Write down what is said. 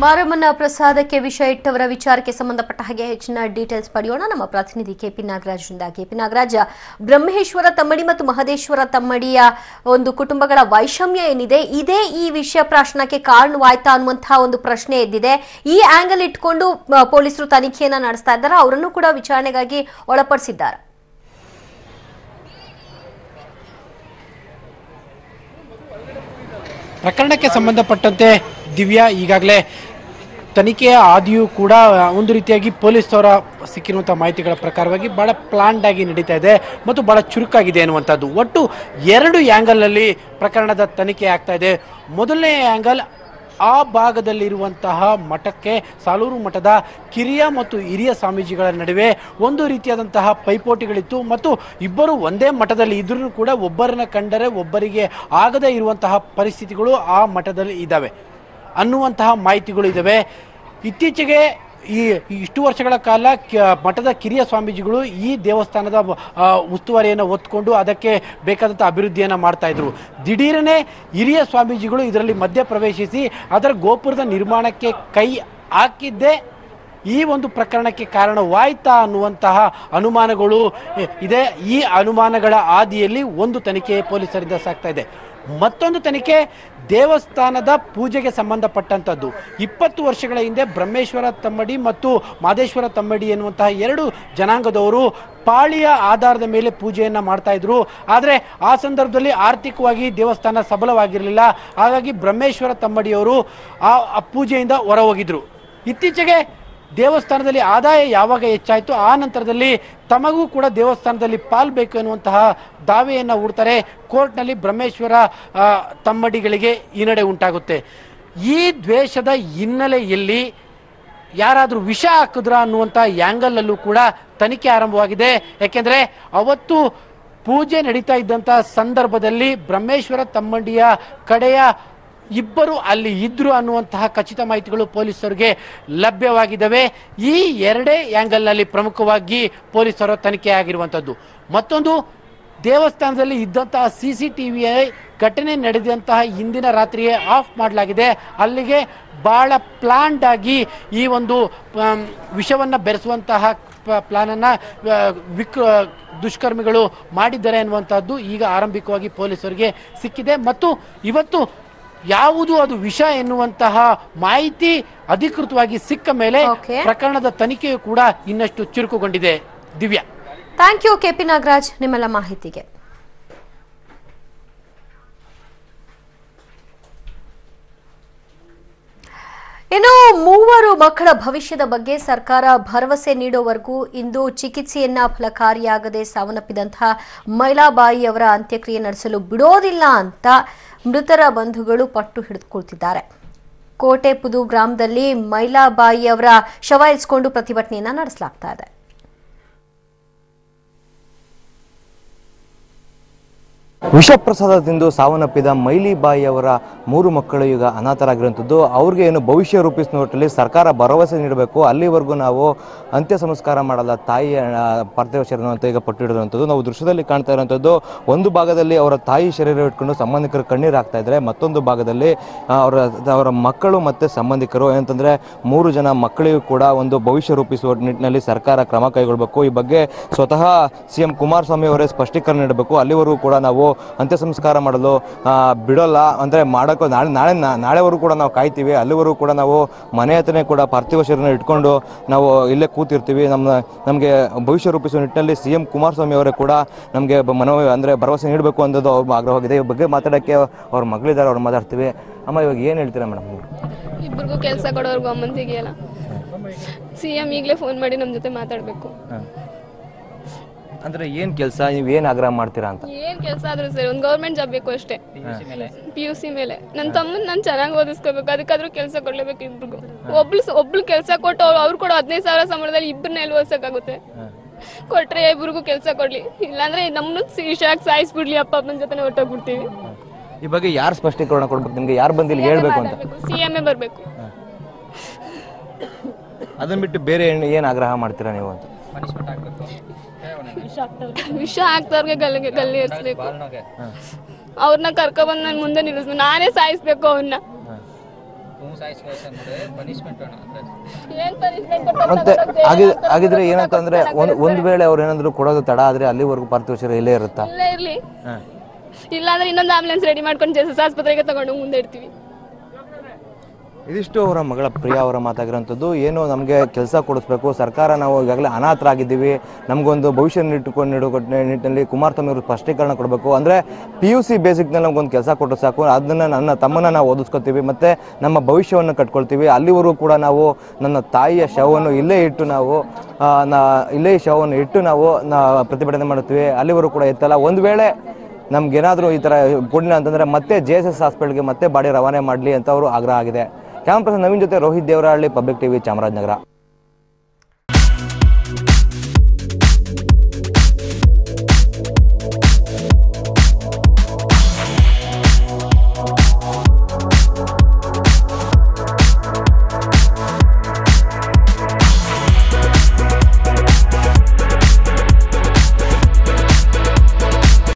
ಮಾರಮ್ಮನ ಪ್ರಸಾದಕ್ಕೆ ವಿಷಯ ಇಟ್ಟವರ ವಿಚಾರಕ್ಕೆ ಸಂಬಂಧಪಟ್ಟ ಹಾಗೆ ಹೆಚ್ಚಿನ ಡೀಟೇಲ್ಸ್ ಪಡೆಯೋಣ. ನಮ್ಮ ಪ್ರತಿನಿಧಿ ಕೆಪಿ ನಾಗರಾಜ್ರಿಂದ ಕೆಪಿ ನಾಗರಾಜ, ಬ್ರಹ್ಮೇಶ್ವರ ತಮ್ಮಡಿ ಮತ್ತು ಮಹದೇಶ್ವರ ತಮ್ಮಡಿಯ ಒಂದು ಕುಟುಂಬಗಳ ವೈಷಮ್ಯ ಏನಿದೆ? ಇದೇ ಈ ವಿಷಯ ಪ್ರಾಶನಕ್ಕೆ ಕಾರಣವಾಯ್ತಾ ಅನ್ನುವಂತಹ ಒಂದು ಪ್ರಶ್ನೆ ಎದ್ದಿದೆ. ಈ ಆಂಗಲ್ ಇಟ್ಕೊಂಡು ಪೊಲೀಸರು ತನಿಖೆಯನ್ನ ನಡೆಸ್ತಾ ಇದ್ದಾರೆ. ಅವರನ್ನು ಕೂಡ ವಿಚಾರಣೆಗಾಗಿ ಒಳಪಡಿಸಿದ್ದಾರೆ. ಪ್ರಕರಣಕ್ಕೆ ಸಂಬಂಧಪಟ್ಟಂತೆ ದಿವ್ಯಾ, ಈಗಾಗಲೇ ತನಿಖೆಯ ಆದಿಯೂ ಕೂಡ ಒಂದು ರೀತಿಯಾಗಿ ಪೊಲೀಸವರ ಸಿಕ್ಕಿರುವಂಥ ಮಾಹಿತಿಗಳ ಪ್ರಕಾರವಾಗಿ ಭಾಳ ಪ್ಲಾನ್ಡ್ ಆಗಿ ನಡೀತಾ ಇದೆ ಮತ್ತು ಭಾಳ ಚುರುಕಾಗಿದೆ ಅನ್ನುವಂಥದ್ದು. ಒಟ್ಟು ಎರಡು ಆ್ಯಂಗಲಲ್ಲಿ ಪ್ರಕರಣದ ತನಿಖೆ ಆಗ್ತಾ ಇದೆ. ಮೊದಲನೇ ಆ್ಯಂಗಲ್ ಆ ಭಾಗದಲ್ಲಿರುವಂತಹ ಮಠಕ್ಕೆ, ಸಾಲೂರು ಮಠದ ಕಿರಿಯ ಮತ್ತು ಹಿರಿಯ ಸ್ವಾಮೀಜಿಗಳ ನಡುವೆ ಒಂದು ರೀತಿಯಾದಂತಹ ಪೈಪೋಟಿಗಳಿತ್ತು ಮತ್ತು ಇಬ್ಬರು ಒಂದೇ ಮಠದಲ್ಲಿ ಇದ್ರೂ ಕೂಡ ಒಬ್ಬರನ್ನ ಕಂಡರೆ ಒಬ್ಬರಿಗೆ ಆಗದೇ ಇರುವಂತಹ ಪರಿಸ್ಥಿತಿಗಳು ಆ ಮಠದಲ್ಲಿ ಇದ್ದಾವೆ. ಅನ್ನುವಂತಹ ಮಾಹಿತಿಗಳು ಇದ್ದಾವೆ ಇತ್ತೀಚೆಗೆ ಈ ಇಷ್ಟು ವರ್ಷಗಳ ಕಾಲ ಮಠದ ಕಿರಿಯ ಸ್ವಾಮೀಜಿಗಳು ಈ ದೇವಸ್ಥಾನದ ಉಸ್ತುವಾರಿಯನ್ನು ಹೊತ್ಕೊಂಡು ಅದಕ್ಕೆ ಬೇಕಾದಂಥ ಅಭಿವೃದ್ಧಿಯನ್ನು ಮಾಡ್ತಾ ಇದ್ರು. ದಿಢೀರನೆ ಹಿರಿಯ ಸ್ವಾಮೀಜಿಗಳು ಇದರಲ್ಲಿ ಮಧ್ಯ ಪ್ರವೇಶಿಸಿ ಅದರ ಗೋಪುರದ ನಿರ್ಮಾಣಕ್ಕೆ ಕೈ ಹಾಕಿದ್ದೇ ಈ ಒಂದು ಪ್ರಕರಣಕ್ಕೆ ಕಾರಣವಾಯ್ತಾ ಅನ್ನುವಂತಹ ಅನುಮಾನಗಳು ಇದೆ. ಈ ಅನುಮಾನಗಳ ಆದಿಯಲ್ಲಿ ಒಂದು ತನಿಖೆ ಪೊಲೀಸರಿಂದ ಸಾಕ್ತಾ ಇದೆ. ಮತ್ತೊಂದು ತನಿಖೆ ದೇವಸ್ಥಾನದ ಪೂಜೆಗೆ ಸಂಬಂಧಪಟ್ಟಂಥದ್ದು. ಇಪ್ಪತ್ತು ವರ್ಷಗಳ ಹಿಂದೆ ಬ್ರಹ್ಮೇಶ್ವರ ತಮ್ಮಡಿ ಮತ್ತು ಮಾದೇಶ್ವರ ತಮ್ಮಡಿ ಎನ್ನುವಂತಹ ಎರಡು ಜನಾಂಗದವರು ಪಾಳಿಯ ಆಧಾರದ ಮೇಲೆ ಪೂಜೆಯನ್ನು ಮಾಡ್ತಾ ಇದ್ರು. ಆದರೆ ಆ ಸಂದರ್ಭದಲ್ಲಿ ಆರ್ಥಿಕವಾಗಿ ದೇವಸ್ಥಾನ ಸಬಲವಾಗಿರಲಿಲ್ಲ. ಹಾಗಾಗಿ ಬ್ರಹ್ಮೇಶ್ವರ ತಮ್ಮಡಿಯವರು ಆ ಪೂಜೆಯಿಂದ ಹೊರ ಹೋಗಿದ್ರು ಇತ್ತೀಚೆಗೆ ದೇವಸ್ಥಾನದಲ್ಲಿ ಆದಾಯ ಯಾವಾಗ ಹೆಚ್ಚಾಯಿತು ಆ ನಂತರದಲ್ಲಿ ತಮಗೂ ಕೂಡ ದೇವಸ್ಥಾನದಲ್ಲಿ ಪಾಲ್ಬೇಕು ಎನ್ನುವಂತಹ ದಾವೆಯನ್ನು ಹೂಡ್ತಾರೆ. ಕೋರ್ಟ್ನಲ್ಲಿ ಬ್ರಹ್ಮೇಶ್ವರ ತಮ್ಮಡಿಗಳಿಗೆ ಹಿನ್ನಡೆ ಉಂಟಾಗುತ್ತೆ. ಈ ದ್ವೇಷದ ಹಿನ್ನೆಲೆಯಲ್ಲಿ ಯಾರಾದರೂ ವಿಷ ಹಾಕಿದ್ರ ಅನ್ನುವಂಥ ಆ್ಯಂಗಲಲ್ಲೂ ಕೂಡ ತನಿಖೆ ಆರಂಭವಾಗಿದೆ. ಯಾಕೆಂದರೆ ಅವತ್ತು ಪೂಜೆ ನಡೀತಾ ಇದ್ದಂಥ ಸಂದರ್ಭದಲ್ಲಿ ಬ್ರಹ್ಮೇಶ್ವರ ತಮ್ಮಂಡಿಯ ಕಡೆಯ ಇಬ್ಬರು ಅಲ್ಲಿ ಇದ್ರು ಅನ್ನುವಂತಹ ಖಚಿತ ಮಾಹಿತಿಗಳು ಪೊಲೀಸರಿಗೆ ಲಭ್ಯವಾಗಿದ್ದಾವೆ. ಈ ಎರಡೇ ಆ್ಯಂಗಲ್ನಲ್ಲಿ ಪ್ರಮುಖವಾಗಿ ಪೊಲೀಸರ ತನಿಖೆ ಆಗಿರುವಂಥದ್ದು ಮತ್ತೊಂದು, ದೇವಸ್ಥಾನದಲ್ಲಿ ಇದ್ದಂತಹ ಸಿ ಸಿ ಟಿ ವಿ ಘಟನೆ ನಡೆದಂತಹ ಇಂದಿನ ರಾತ್ರಿಯೇ ಆಫ್ ಮಾಡಲಾಗಿದೆ. ಅಲ್ಲಿಗೆ ಭಾಳ ಪ್ಲಾನ್ಡ್ ಆಗಿ ಈ ಒಂದು ವಿಷವನ್ನು ಬೆರೆಸುವಂತಹ ಪ್ಲಾನನ್ನು ವಿಕ್ ದುಷ್ಕರ್ಮಿಗಳು ಮಾಡಿದ್ದಾರೆ ಅನ್ನುವಂಥದ್ದು ಈಗ ಆರಂಭಿಕವಾಗಿ ಪೊಲೀಸರಿಗೆ ಸಿಕ್ಕಿದೆ. ಮತ್ತು ಇವತ್ತು ಯಾವುದು ಅದು ವಿಷ ಎನ್ನುವಂತಹ ಮಾಹಿತಿ ಅಧಿಕೃತವಾಗಿ ಸಿಕ್ಕ ಮೇಲೆ ಪ್ರಕರಣದ ತನಿಖೆಯು ಕೂಡ ಇನ್ನಷ್ಟು ಚುರುಕುಗೊಂಡಿದೆ. Divya. Thank you KP Nagaraj ನಿಮ್ಮೆಲ್ಲ ಮಾಹಿತಿಗೆ. ಇನ್ನು ಮೂವರು ಮಕ್ಕಳ ಭವಿಷ್ಯದ ಬಗ್ಗೆ ಸರ್ಕಾರ ಭರವಸೆ ನೀಡೋವರೆಗೂ ಇಂದು ಚಿಕಿತ್ಸೆಯನ್ನ ಫಲಕಾರಿಯಾಗದೆ ಸಾವನ್ನಪ್ಪಿದಂತಹ ಮೈಲಾಬಾಯಿ ಅವರ ಅಂತ್ಯಕ್ರಿಯೆ ನಡೆಸಲು ಬಿಡೋದಿಲ್ಲ ಅಂತ ಮೃತರ ಬಂಧುಗಳು ಪಟ್ಟು ಹಿಡಿದುಕೊಳ್ತಿದ್ದಾರೆ. ಕೋಟೆ ಪುದು ಗ್ರಾಮದಲ್ಲಿ ಮೈಲಾಬಾಯಿ ಅವರ ಶವ ಇಸ್ಕೊಂಡು ಪ್ರತಿಭಟನೆಯನ್ನ ನಡೆಸಲಾಗ್ತಾ ಇದೆ. ವಿಷಪ್ರಸಾದ ತಿಂದು ಸಾವನ್ನಪ್ಪಿದ ಮೈಲಿಬಾಯಿ ಅವರ ಮೂರು ಮಕ್ಕಳು ಈಗ ಅನಾಥರಾಗಿರುವಂಥದ್ದು. ಅವ್ರಿಗೆ ಏನು ಭವಿಷ್ಯ ರೂಪಿಸುವ ನೋಟಲ್ಲಿ ಸರ್ಕಾರ ಭರವಸೆ ನೀಡಬೇಕು. ಅಲ್ಲಿವರೆಗೂ ನಾವು ಅಂತ್ಯ ಸಂಸ್ಕಾರ ಮಾಡಲ್ಲ. ತಾಯಿಯ ಪಾರ್ಥಿವ ಶರೀರ ಅಂತ ಈಗ ನಾವು ದೃಶ್ಯದಲ್ಲಿ ಕಾಣ್ತಾ ಇರುವಂಥದ್ದು, ಒಂದು ಭಾಗದಲ್ಲಿ ಅವರ ತಾಯಿ ಶರೀರ ಇಟ್ಕೊಂಡು ಸಂಬಂಧಿಕರು ಕಣ್ಣೀರು ಹಾಕ್ತಾ ಇದ್ದಾರೆ ಮತ್ತೊಂದು ಭಾಗದಲ್ಲಿ ಅವರ ಅವರ ಮಕ್ಕಳು ಮತ್ತು ಸಂಬಂಧಿಕರು. ಏನಂತಂದರೆ, ಮೂರು ಜನ ಮಕ್ಕಳಿಗೂ ಕೂಡ ಒಂದು ಭವಿಷ್ಯ ರೂಪಿಸುವ ನಿಟ್ಟಿನಲ್ಲಿ ಸರ್ಕಾರ ಕ್ರಮ ಕೈಗೊಳ್ಳಬೇಕು ಈ ಬಗ್ಗೆ ಸ್ವತಃ ಸಿ ಎಂ ಕುಮಾರಸ್ವಾಮಿ ಅವರೇ ಸ್ಪಷ್ಟೀಕರಣ ನೀಡಬೇಕು. ಅಲ್ಲಿವರೆಗೂ ಕೂಡ ನಾವು ಅಂತ್ಯ ಸಂಸ್ಕಾರ ಮಾಡಲು ಬಿಡೋಲ್ಲ. ಅಂದರೆ ಮಾಡೋಕ್ಕೂ ನಾಳೆ ನಾಳೆ ನಾಳೆವರೆಗೂ ಕೂಡ ನಾವು ಕಾಯ್ತೀವಿ. ಅಲ್ಲಿವರೆಗೂ ಕೂಡ ನಾವು ಮನೆ ಹತ್ರನೇ ಕೂಡ ಪಾರ್ಥಿವ ಶರೀರನ ಇಟ್ಕೊಂಡು ನಾವು ಇಲ್ಲೇ ಕೂತಿರ್ತೀವಿ. ನಮ್ಮ ನಮಗೆ ಭವಿಷ್ಯ ರೂಪಿಸುವ ನಿಟ್ಟಿನಲ್ಲಿ ಸಿ ಎಂ ಕುಮಾರಸ್ವಾಮಿ ಅವರೇ ಕೂಡ ನಮಗೆ ಮನೋ ಅಂದರೆ ಭರವಸೆ ನೀಡಬೇಕು ಅನ್ನೋದು ಅವ್ರ ಆಗ್ರಹವಾಗಿದೆ. ಈ ಬಗ್ಗೆ ಮಾತಾಡೋಕ್ಕೆ ಅವ್ರ ಮಗಳಿದ್ದಾರೆ ಅವ್ರು ಮಾತಾಡ್ತೀವಿ. ಅಮ್ಮ ಇವಾಗ ಏನು ಹೇಳ್ತೀರಾ ಮೇಡಮ್ ಇಬ್ಬರಿಗೂ ಕೆಲಸ ಕೊಡೋರ್ಗು ಅಮ್ಮನ್ ತೆಗಿಯಲ್ಲ ಸಿ ಎಂ ಈಗಲೇ ಫೋನ್ ಮಾಡಿ ನಮ್ಮ ಜೊತೆ ಮಾತಾಡಬೇಕು. ಅಂದರೆ ಏನ್ ಕೆಲಸ? ನೀವು ಏನ್ ಆಗ್ರಹ ಮಾಡ್ತೀರಾ ಅಂತ? ಏನ್ ಕೆಲಸ ಆದ್ರೂ ಸರಿ ಒಂದು ಗೌರ್ಮೆಂಟ್ ಜಾಬ್ ಬೇಕು ಅಷ್ಟೇ. ಪಿ ಯು ಸಿ ಮೇಲೆ? ನನ್ನ ತಮ್ಮನ್ ನಾನು ಚೆನ್ನಾಗಿ ಓದಿಸ್ಕೋಬೇಕು ಅದಕ್ಕಾದ್ರೂ ಕೆಲಸ ಕೊಡ್ಲೇಬೇಕು ಇಬ್ರಿಗೂ. ಒಬ್ಳು ಒಬ್ಳು ಕೆಲಸ ಕೊಟ್ಟು ಅವ್ರು ಅವ್ರು ಕೊಡೋ ಹದಿನೈದು ಸಾವಿರ ಸಂಬಳದಲ್ಲಿ ಇಬ್ಬರನ್ನ ಎಲ್ಲಿ ಓದಿಸೋಕ್ಕಾಗುತ್ತೆ? ಕೊಟ್ರೆ ಇಬ್ರಿಗೂ ಕೆಲಸ ಕೊಡ್ಲಿ. ಇಲ್ಲಾಂದ್ರೆ ನಮ್ಮನ್ನ ಸಿ ಸಾಯಿಸ್ಬಿಡ್ಲಿ ಅಪ್ಪ ಅಪ್ಪನ ಜೊತೆ ಹೊಟ್ಟೋಗ್ಬಿಡ್ತೀವಿ ಈ ಬಗ್ಗೆ ಯಾರು ಸ್ಪಷ್ಟೀಕರಣ ಕೊಡ್ಬೇಕು? ನಿಮ್ಗೆ ಯಾರು ಬಂದಿಲ್ಲ ಹೇಳ್ಬೇಕು ಅಂತ? ಸಿ ಎಂ ಎ ಬರಬೇಕು. ಅದನ್ನ ಬಿಟ್ಟು ಬೇರೆ ಏನು ಆಗ್ರಹ ಮಾಡ್ತೀರಾ ನೀವು ಅಂತ? ವಿಷ ಹಾಕ್ತವ್ರಿಗೆ ಗಲ್ಲಿಗೆ ಗಲ್ಲಿ ಏರ್ಸ್ಬೇಕು. ಅವ್ರನ್ನ ಕರ್ಕೊಬಂದು ನನ್ನ ಮುಂದೆ ನಿಲ್ಲಿಸ್ಬೇಕು. ನಾನೇ ಸಾಯಿಸ್ಬೇಕು ಅವ್ರನ್ನ ಅವ್ನು ಸಾಯಿಸ್ಬೇಕು ಪನಿಷ್ಮೆಂಟ್ ಬೇಡ ಏನ್ punishment ಮತ್ತೆ ಕೊಡ್ತಾರೆ ಆಗಿ ಆಗಿದ್ರೆ ಏನಂತಂದ್ರೆ ಒಂದ್ ಒಂದ್ ವೇಳೆ ಅವ್ರು ಏನಾದ್ರು ಕೊಡೋದು ತಡ ಆದ್ರೆ ಅಲ್ಲಿವರೆಗೂ ಪಾರ್ಥಿವ ಶರೀರ ಇಲ್ಲೇ ಇರುತ್ತಾ? ಇಲ್ಲೇ ಇರ್ಲಿ. ಇಲ್ಲಾಂದ್ರೆ ಇನ್ನೊಂದು ಆಂಬುಲೆನ್ಸ್ ರೆಡಿ ಮಾಡ್ಕೊಂಡು ಜೆಸಸ್ ಆಸ್ಪತ್ರೆಗೆ ತಗೊಂಡು ಮುಂದೆ ಇಡ್ತೀವಿ ಇದಿಷ್ಟು ಅವರ ಮಗಳ ಪ್ರಿಯ ಅವರ ಮಾತಾಗಿರೋಂಥದ್ದು. ಏನು ನಮಗೆ ಕೆಲಸ ಕೊಡಿಸ್ಬೇಕು. ಸರ್ಕಾರ ನಾವು ಈಗಾಗಲೇ ಅನಾಥರಾಗಿದ್ದೀವಿ. ನಮಗೊಂದು ಭವಿಷ್ಯ ಇಟ್ಟುಕೊಂಡು ನೀಡೋ ನಿಟ್ಟಿನಲ್ಲಿ ಕುಮಾರಸ್ವಾಮಿ ಅವರು ಸ್ಪಷ್ಟೀಕರಣ ಕೊಡಬೇಕು. ಅಂದರೆ ಪಿ ಯು ಸಿ ಬೇಸಿಕ್ನಲ್ಲಿ ನಮಗೊಂದು ಕೆಲಸ ಕೊಟ್ಟರೆ ಸಾಕು. ಅದನ್ನು ನನ್ನ ತಮ್ಮನ್ನು ನಾವು ಓದಿಸ್ಕೊತೀವಿ. ಮತ್ತು ನಮ್ಮ ಭವಿಷ್ಯವನ್ನು ಕಟ್ಕೊಳ್ತೀವಿ. ಅಲ್ಲಿವರೆಗೂ ಕೂಡ ನಾವು ನನ್ನ ತಾಯಿಯ ಶವವನ್ನು ಇಲ್ಲೇ ಇಟ್ಟು ನಾವು ಇಲ್ಲೇ ಶವವನ್ನು ಇಟ್ಟು ನಾವು ಪ್ರತಿಭಟನೆ ಮಾಡುತ್ತೀವಿ. ಅಲ್ಲಿವರೆಗೂ ಕೂಡ ಇತ್ತಲ್ಲ ಒಂದು ವೇಳೆ ನಮ್ಗೇನಾದರೂ ಈ ಥರ ಕೊಡಲಿಲ್ಲ ಅಂತಂದರೆ ಮತ್ತೆ ಜೆ ಎಸ್ ಎಸ್ ಹಾಸ್ಪಿಟಲ್ಗೆ ಮತ್ತೆ ಬಾಡಿ ರವಾನೆ ಮಾಡಲಿ ಅಂತ ಅವರು ಆಗ್ರಹ ಆಗಿದೆ. ಪರ್ಸನ್ ನವೀನ್ ಜೊತೆ ರೋಹಿತ್ ದೇವರಹಳ್ಳಿ ಪಬ್ಲಿಕ್ ಟಿವಿ ಚಾಮರಾಜನಗರ.